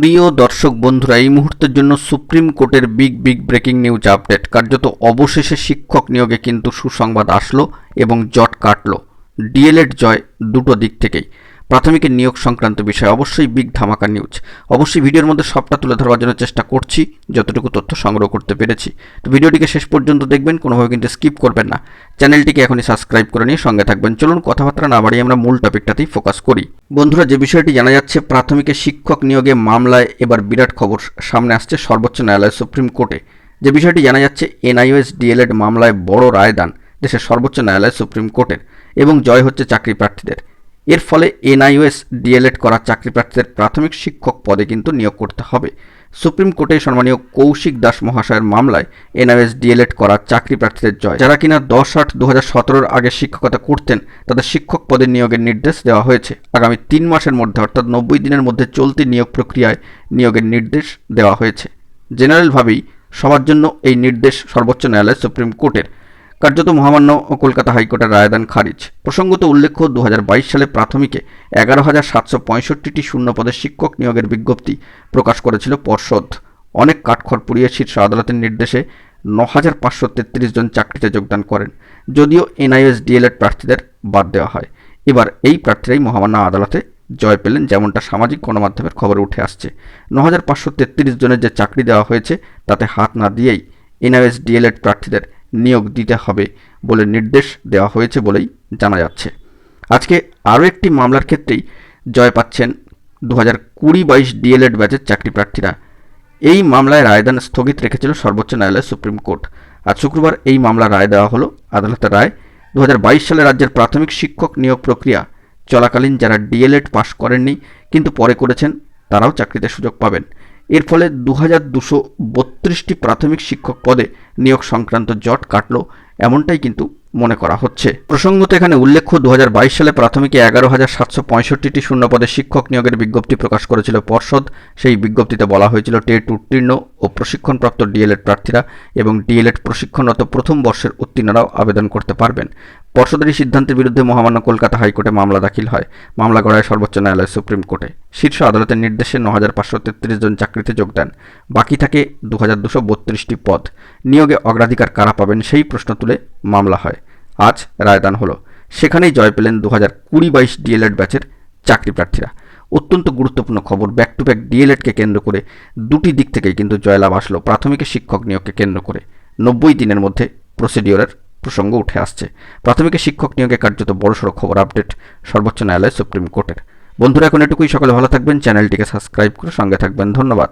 প্রিয় দর্শক বন্ধুরা, এই মুহূর্তের জন্য সুপ্রিম কোর্টের big big breaking news update. কার্যত অবশেষে শিক্ষক নিয়োগে কিন্তু সুসংবাদ আসলো এবং জট কাটলো। ডিএলএড জয় দুটো দিক থেকেই। প্রাথমিকের নিয়োগ সংক্রান্ত বিষয়ে অবশ্যই বিগ ধামাকা নিউজ। অবশ্যই ভিডিওর মধ্যে সবটা তুলে ধরবার জন্য চেষ্টা করছি, যতটুকু তথ্য সংগ্রহ করতে পেরেছি। তো ভিডিওটিকে শেষ পর্যন্ত দেখবেন, কোনোভাবে কিন্তু স্কিপ করবেন না। চ্যানেলটিকে এখনই সাবস্ক্রাইব করে নিয়ে সঙ্গে থাকবেন। চলুন কথাবার্তা না বাড়িয়ে আমরা মূল টপিকটাতেই ফোকাস করি। বন্ধুরা, যে বিষয়টি জানা যাচ্ছে প্রাথমিকের শিক্ষক নিয়োগে মামলায় এবার বিরাট খবর সামনে আসছে সর্বোচ্চ ন্যায়ালয় সুপ্রিম কোর্টে। যে বিষয়টি জানা যাচ্ছে, এনআইওএস ডিএলএড মামলায় বড় রায়দান দেশের সর্বোচ্চ ন্যায়ালয় সুপ্রিম কোর্টের এবং জয় হচ্ছে চাকরি প্রার্থীদের। এর ফলে এনআইওএস ডিএলএড করা চাকরি প্রার্থীদের প্রাথমিক শিক্ষক পদে কিন্তু নিয়োগ করতে হবে। সুপ্রিম কোর্টে সম্মানীয় কৌশিক দাস মহাশয়ের মামলায় এনআইএস ডিএলএড করা চাকরি প্রার্থীদের জয়। যারা কিনা দশ আট দু হাজার আগে শিক্ষকতা করতেন, তাদের শিক্ষক পদে নিয়োগের নির্দেশ দেওয়া হয়েছে। আগামী তিন মাসের মধ্যে, অর্থাৎ নব্বই দিনের মধ্যে চলতি নিয়োগ প্রক্রিয়ায় নিয়োগের নির্দেশ দেওয়া হয়েছে। জেনারেলভাবেই সবার জন্য এই নির্দেশ সর্বোচ্চ ন্যায়ালয় সুপ্রিম কোর্টের কার্যত মহামান্য ও কলকাতা হাইকোর্টের রায়দান খারিজ। প্রসঙ্গত উল্লেখ্য দু হাজার বাইশ সালে প্রাথমিকে এগারো হাজার সাতশো পঁয়ষট্টিটি শূন্যপদের শিক্ষক নিয়োগের বিজ্ঞপ্তি প্রকাশ করেছিল পর্ষদ। অনেক কাঠখড় পুড়িয়ে শীর্ষ আদালতের নির্দেশে ন হাজার পাঁচশো তেত্রিশ জন চাকরিতে যোগদান করেন, যদিও এনআইএস, ডিএলএড প্রার্থীদের বাদ দেওয়া হয়। এবার এই প্রার্থীরাই মহামান্য আদালতে জয় পেলেন, যেমনটা সামাজিক গণমাধ্যমের খবরে উঠে আসছে। ন হাজার পাঁচশো তেত্রিশ জনের যে চাকরি দেওয়া হয়েছে, তাতে হাত না দিয়েই এনআইএস, ডিএলএড প্রার্থীদের নিয়োগ দিতে হবে বলে নির্দেশ দেওয়া হয়েছে বলেই জানা যাচ্ছে। আজকে আরও একটি মামলার ক্ষেত্রেই জয় পাচ্ছেন দু হাজার কুড়ি বাইশ ডিএলএড ব্যাচের চাকরি প্রার্থীরা। এই মামলায় রায়দান স্থগিত রেখেছিল সর্বোচ্চ ন্যায়ালয় সুপ্রিম কোর্ট। আজ শুক্রবার এই মামলা রায় দেওয়া হলো। আদালতের রায় দু হাজার বাইশ সালে রাজ্যের প্রাথমিক শিক্ষক নিয়োগ প্রক্রিয়া চলাকালীন যারা ডিএলএড পাশ করেননি, কিন্তু পরে করেছেন, তারাও চাকরিতে সুযোগ পাবেন। এর ফলে দু হাজার দুশো বত্রিশটি প্রাথমিক শিক্ষক পদে নিয়োগ সংক্রান্ত জট কাটল, এমনটাই কিন্তু মনে করা হচ্ছে। প্রসঙ্গত এখানে উল্লেখ্য দু হাজার বাইশ সালে প্রাথমিকে এগারো হাজার সাতশো পঁয়ষট্টিটি শূন্যপদে শিক্ষক নিয়োগের বিজ্ঞপ্তি প্রকাশ করেছিল পর্ষদ। সেই বিজ্ঞপ্তিতে বলা হয়েছিল, টেট উত্তীর্ণ ও প্রশিক্ষণপ্রাপ্ত ডিএলএড প্রার্থীরা এবং ডিএলএড প্রশিক্ষণরত প্রথম বর্ষের উত্তীর্ণরাও আবেদন করতে পারবেন। পর্ষদের সিদ্ধান্তের বিরুদ্ধে মহামান্য কলকাতা হাইকোর্টে মামলা দাখিল হয়। মামলা গড়ায় সর্বোচ্চ ন্যায়ালয় সুপ্রিম কোর্টে। শীর্ষ আদালতের নির্দেশে ন হাজার পাঁচশো তেত্রিশ জন চাকরিতে যোগ দেন। বাকি থাকে দু হাজার দুশো বত্রিশটি পদ। নিয়োগে অগ্রাধিকার কারা পাবেন সেই প্রশ্ন তুলে মামলা হয়। আজ রায়দান হলো। সেখানেই জয় পেলেন দু হাজার কুড়ি বাইশ ডিএলএড ব্যাচের চাকরি প্রার্থীরা। অত্যন্ত গুরুত্বপূর্ণ খবর ব্যাক টু ব্যাক ডিএলএডকে কেন্দ্র করে দুটি দিক থেকেই কিন্তু জয়লাভ আসলো। প্রাথমিক শিক্ষক নিয়োগকে কেন্দ্র করে। নব্বই দিনের মধ্যে প্রসিডিওরের প্রসঙ্গ উঠে আসছে। প্রাথমিকে শিক্ষক নিয়োগে কার্যত বড়সড় খবর আপডেট, সর্বোচ্চ ন্যায়ালয় সুপ্রিম কোর্টের। বন্ধুরা, এখন এটুকুই। সকলে ভালো থাকবেন। চ্যানেলটিকে সাবস্ক্রাইব করে সঙ্গে থাকবেন। ধন্যবাদ।